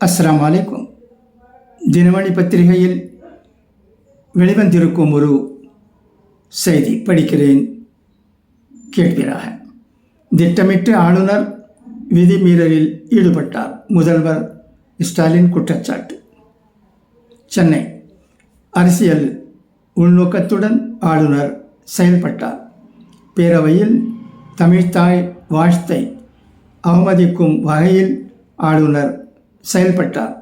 அஸ்லாம் வலைக்கும் தினமணி பத்திரிகையில் வெளிவந்திருக்கும் ஒரு செய்தி படிக்கிறேன் கேட்கிறாக திட்டமிட்டு ஆளுநர் விதிமீறலில் ஈடுபட்டார். முதல்வர் ஸ்டாலின் குற்றச்சாட்டு. சென்னை அரசியல் உள்நோக்கத்துடன் ஆளுநர் செயல்பட்டார். பேரவையில் தமிழ்தாய் வாழ்த்தை அவமதிக்கும் வகையில் ஆளுநர் செயல்பட்டார்.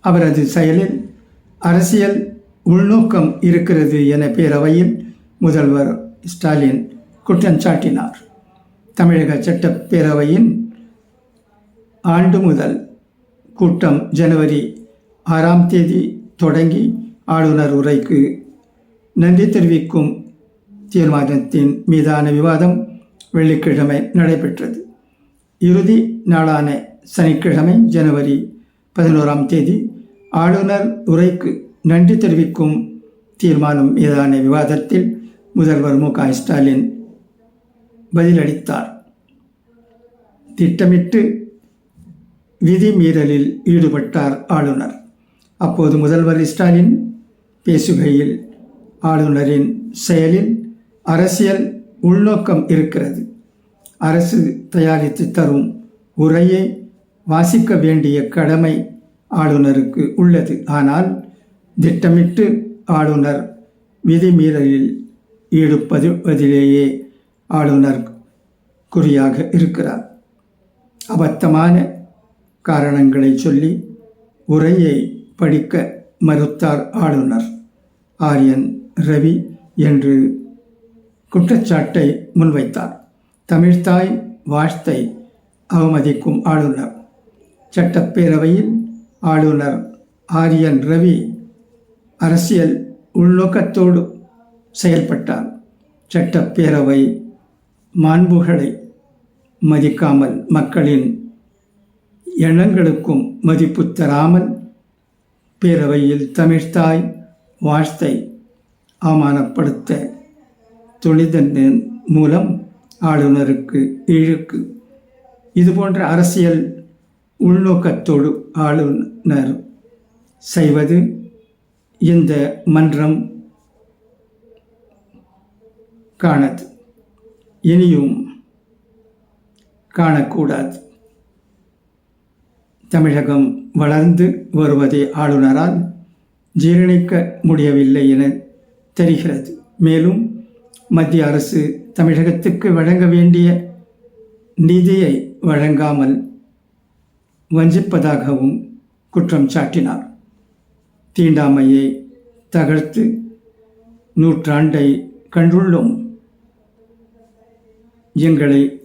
அவரது செயலில் அரசியல் உள்நோக்கம் இருக்கிறது என பேரவையில் முதல்வர் ஸ்டாலின் குற்றம் சாட்டினார். தமிழக சட்டப்பேரவையின் ஆண்டு முதல் கூட்டம் ஜனவரி ஆறாம் தேதி தொடங்கி ஆளுநர் உரைக்கு நன்றி தெரிவிக்கும் தீர்மானத்தின் மீதான விவாதம் வெள்ளிக்கிழமை நடைபெற்றது. இறுதி நாளான சனிக்கிழமை ஜனவரி பதினோராம் தேதி ஆளுநர் உரைக்கு நன்றி தெரிவிக்கும் தீர்மானம் மீதான விவாதத்தில் முதல்வர் மு க ஸ்டாலின் பதிலளித்தார். திட்டமிட்டு விதிமீறலில் ஈடுபட்டார் ஆளுநர். அப்போது முதல்வர் ஸ்டாலின் பேசுகையில் ஆளுநரின் செயலில் அரசியல் உள்நோக்கம் இருக்கிறது. அரசு தயாரித்து தரும் உரையை வாசிக்க வேண்டிய கடமை ஆளுநருக்கு உள்ளது. ஆனால் திட்டமிட்டு ஆளுநர் விதிமீறலில் ஈடுபடுவதிலேயே ஆளுநர் குறியாக இருக்கிறார். அபத்தமான காரணங்களை சொல்லி உரையை படிக்க மறுத்தார் ஆளுநர். ஆரியன் ரவி என்று குற்றச்சாட்டை முன்வைத்தார். தமிழ்தாய் வாழ்த்தை அவமதிக்கும் ஆளுநர். சட்டப்பேரவையில் ஆளுநர் ஆரியன் ரவி அரசியல் உள்நோக்கத்தோடு செயல்பட்டார். சட்டப்பேரவை மாண்புகளை மதிக்காமல் மக்களின் எண்ணங்களுக்கும் மதிப்பு தராமல் பேரவையில் தமிழ்தாய் வாழ்த்தை அவமானப்படுத்த துணிதன் மூலம் ஆளுநருக்கு இழுக்கு. இதுபோன்ற அரசியல் உள்நோக்கத்தோடு ஆளுநர் செய்வது இந்த மன்றம் காணது. இனியும் காணக்கூடாது. தமிழகம் வளர்ந்து வருவதை ஆளுநரால் ஜீரணிக்க முடியவில்லை என தெரிகிறது. மேலும் மத்திய அரசு தமிழகத்துக்கு வழங்க வேண்டிய நிதியை வழங்காமல் வஞ்சிப்பதாகவும் குற்றம் சாட்டினார். தீண்டாமையை தகர்த்து நூற்றாண்டை கண்டுள்ளோம். எங்களை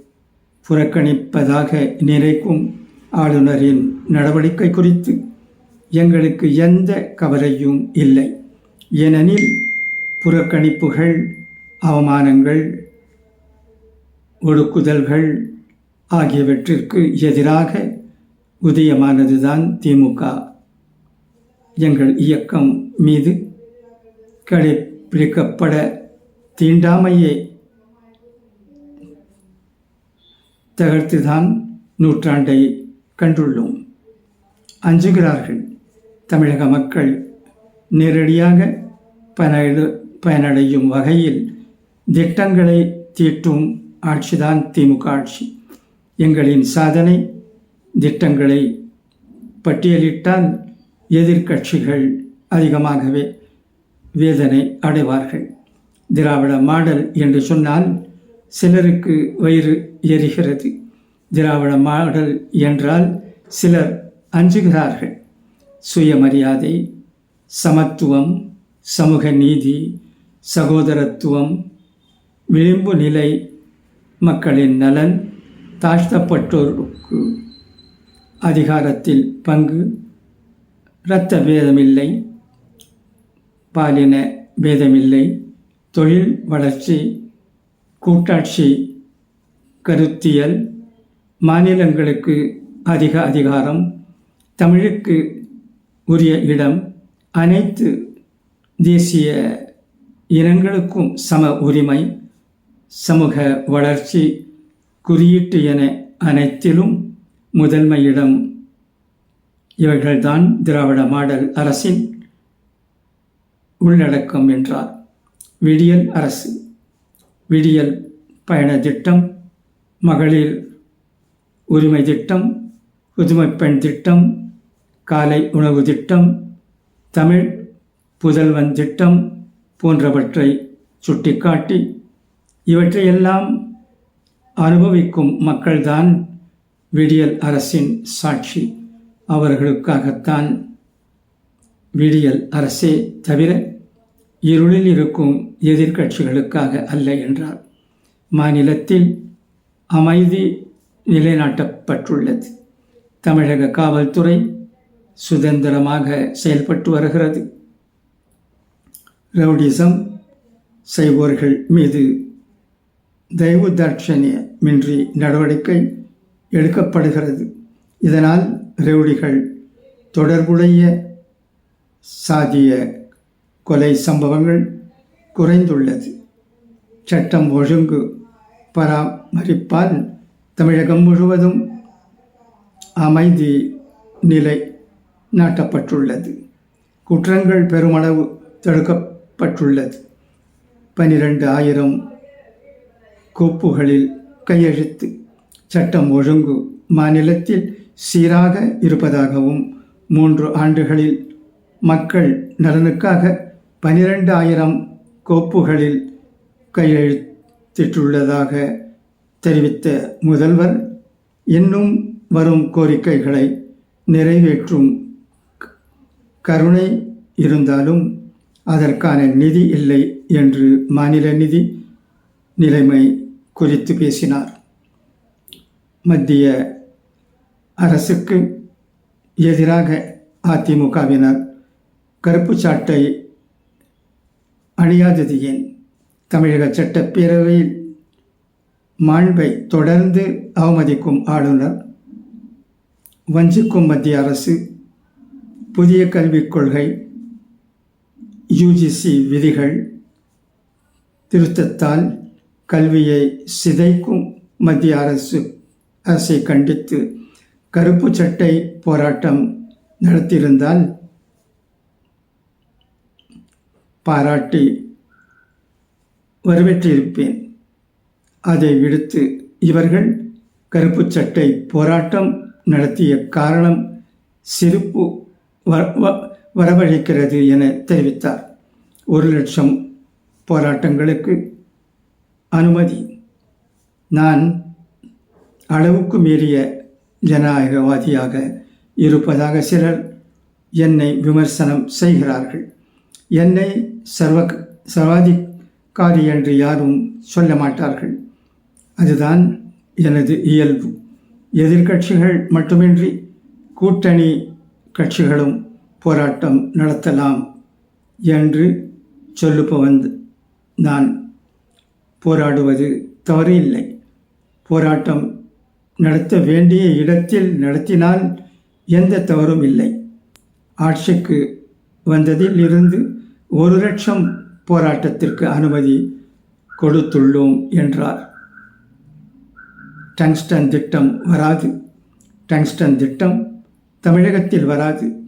புறக்கணிப்பதாக நினைக்கும் ஆளுநரின் நடவடிக்கை குறித்து எங்களுக்கு எந்த கவலையும் இல்லை. ஏனெனில் புறக்கணிப்புகள் அவமானங்கள் ஒடுக்குதல்கள் ஆகியவற்றிற்கு எதிராக உதயமானதுதான் திமுக. எங்கள் இயக்கம் மீது கடைப்பிடிக்கப்பட தீண்டாமையை. தகர்த்துதான் நூற்றாண்டை கண்டுள்ளோம். அஞ்சுகிறார்கள். தமிழக மக்கள் நேரடியாக பயனடு பயனடையும் வகையில் திட்டங்களை தீட்டும் ஆட்சிதான் திமுக ஆட்சி. எங்களின் சாதனை திட்டங்களை பட்டியலிட்டால் எதிர்க்கட்சிகள் அதிகமாகவே வேதனை அடைவார்கள். திராவிட மாடல் என்று சொன்னால் சிலருக்கு வயிறு எரிகிறது. திராவிட மாடல் என்றால் சிலர் அஞ்சுகிறார்கள். சுயமரியாதை சமத்துவம் சமூக நீதி சகோதரத்துவம் விளிம்பு நிலை மக்களின் நலன் தாழ்த்தப்பட்டோருக்கு அதிகாரத்தில் பங்கு. இரத்த பேதமில்லை. பாலின பேதமில்லை. தொழில் வளர்ச்சி கூட்டாட்சி கருத்தியல் மாநிலங்களுக்கு அதிக அதிகாரம் தமிழுக்கு உரிய இடம் அனைத்து தேசிய இனங்களுக்கும் சம உரிமை சமூக வளர்ச்சி குறியீட்டு என அனைத்திலும் முதன்மையிடம் இவைகள்தான் திராவிட மாடல் அரசின் உள்ளடக்கம் என்றார். விடியல் அரசு. விடியல் பயண திட்டம் மகளிர் உரிமை திட்டம் புதுமைப்பெண் திட்டம் காலை உணவு திட்டம் தமிழ் புதல்வன் திட்டம் போன்றவற்றை சுட்டிக்காட்டி இவற்றையெல்லாம் அனுபவிக்கும் மக்கள்தான் விடியல் அரசின் சாட்சி. அவர்களுக்காகத்தான் விடியல் அரசே தவிர இருளில் இருக்கும் எதிர்க்கட்சிகளுக்காக அல்ல என்றார். மாநிலத்தில் அமைதி நிலைநாட்டப்பட்டுள்ளது. தமிழக காவல்துறை சுதந்திரமாக செயல்பட்டு வருகிறது. ரவுடிசம் செய்வோர்கள் மீது தயவு தாட்சணியமின்றி நடவடிக்கை எடுக்கப்படுகிறது. இதனால் ரவுடிகள் தொடர்புடைய சாதிய கொலை சம்பவங்கள் குறைந்துள்ளது. சட்டம் ஒழுங்கு பராமரிப்பால் தமிழகம் முழுவதும் அமைதி நிலை நாட்டப்பட்டுள்ளது. குற்றங்கள் பெருமளவு தடுக்கப்பட்டுள்ளது. பனிரெண்டு ஆயிரம் கோப்புகளில் கையெழுத்து சட்டம் ஒழுங்கு மாநிலத்தில் சீராக இருப்பதாகவும் மூன்று ஆண்டுகளில் மக்கள் நலனுக்காக பனிரெண்டு ஆயிரம் கோப்புகளில் கையெழுத்திட்டுள்ளதாக தெரிவித்த முதல்வர் இன்னும் வரும் கோரிக்கைகளை நிறைவேற்றும் கருணை இருந்தாலும் அதற்கான நிதி இல்லை என்று மாநில நிதி நிலைமை குறித்து பேசினார். மத்திய அரசுக்கு எதிராக அதிமுகவினர் கருப்பு சாட்டை அழியாதது ஏன்? தமிழக சட்டப்பேரவையில் மாண்பை தொடர்ந்து அவமதிக்கும் ஆளுநர் வஞ்சிக்கும் மத்திய அரசு புதிய கல்விக் கொள்கை யுஜிசி விதிகள் திருத்தத்தால் கல்வியை சிதைக்கும் மத்திய அரசு அரசை கண்டித்து கருப்பு சட்டை போராட்டம் நடத்தியிருந்தால் பாராட்டி வரவேற்றிருப்பேன். அதை விடுத்து இவர்கள் கருப்பு சட்டை போராட்டம் நடத்திய காரணம் சிரிப்பு வரவழைக்கிறது என தெரிவித்தார். ஒரு லட்சம் போராட்டங்களுக்கு அனுமதி. நான் அளவுக்கு மீறிய ஜனநாயகவாதியாக இருப்பதாக சிலர் என்னை விமர்சனம் செய்கிறார்கள். என்னை சர்வ சர்வாதிகாரி என்று யாரும் சொல்ல மாட்டார்கள். அதுதான் எனது இயல்பு. எதிர்கட்சிகள் மட்டுமின்றி கூட்டணி கட்சிகளும் போராட்டம் நடத்தலாம் என்று சொல்லுபவன் நான். போராடுவது தவறு இல்லை போராட்டம் நடத்த வேண்டிய இடத்தில் நடத்தினால் எந்த தவறும் இல்லை. ஆட்சிக்கு வந்ததில் இருந்து ஒரு லட்சம் போராட்டத்திற்கு அனுமதி கொடுத்துள்ளோம் என்றார். டங்ஸ்டன் திட்டம் வராது. டங்ஸ்டன் திட்டம் தமிழகத்தில் வராது.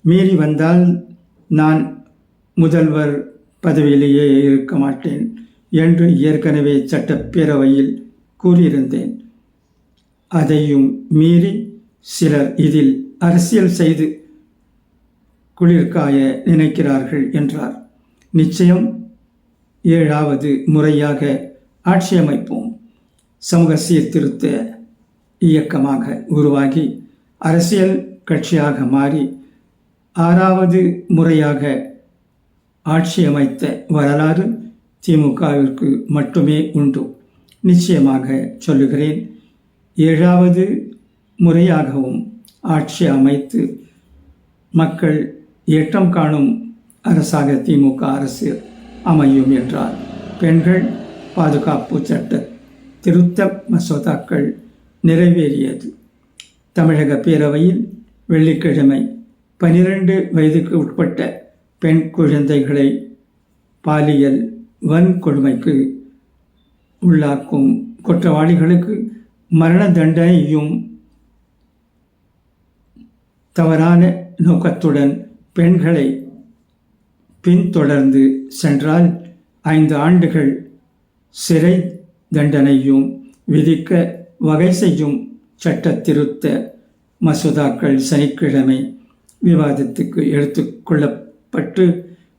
மீறி வந்தால் நான் முதல்வர் பதவியிலேயே இருக்க மாட்டேன் என்று ஏற்கனவே சட்டப்பேரவையில் கூறியிருந்தேன். அதையும் மீறி சிலர் இதில் அரசியல் செய்து குளிர்காய நினைக்கிறார்கள் என்றார். நிச்சயம் ஏழாவது முறையாக ஆட்சியமைப்போம். சமூக சீர்திருத்த இயக்கமாக உருவாகி அரசியல் கட்சியாக மாறி ஆறாவது முறையாக ஆட்சி அமைத்த வரலாறு திமுகவிற்கு மட்டுமே உண்டு. நிச்சயமாக சொல்லுகிறேன் ஏழாவது முறையாகவும் ஆட்சி அமைத்து மக்கள் ஏற்றம் காணும் அரசாக திமுக அரசு அமையும் என்றார். பெண்கள் பாதுகாப்பு சட்ட திருத்த மசோதாக்கள் நிறைவேறியது. தமிழக பேரவையில் வெள்ளிக்கிழமை பனிரெண்டு வயதுக்கு உட்பட்ட பெண் குழந்தைகளை பாலியல் வன்கொடுமைக்கு உள்ளாக்கும் குற்றவாளிகளுக்கு மரண தண்டனையும் தவறான நோக்கத்துடன் பெண்களை பின்தொடர்ந்து சென்றால் ஐந்து ஆண்டுகள் சிறை தண்டனையும் விதிக்க வகை செய்யும் சட்ட திருத்த மசோதாக்கள் சனிக்கிழமை விவாதத்துக்கு எடுத்துக்கொள்ளப்பட்டு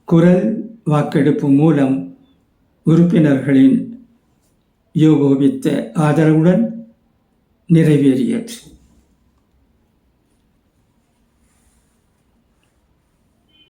குரல் வாக்கெடுப்பு மூலம் உறுப்பினர்களின் யோகோபித்த ஆதரவுடன் நிறைவேறியது.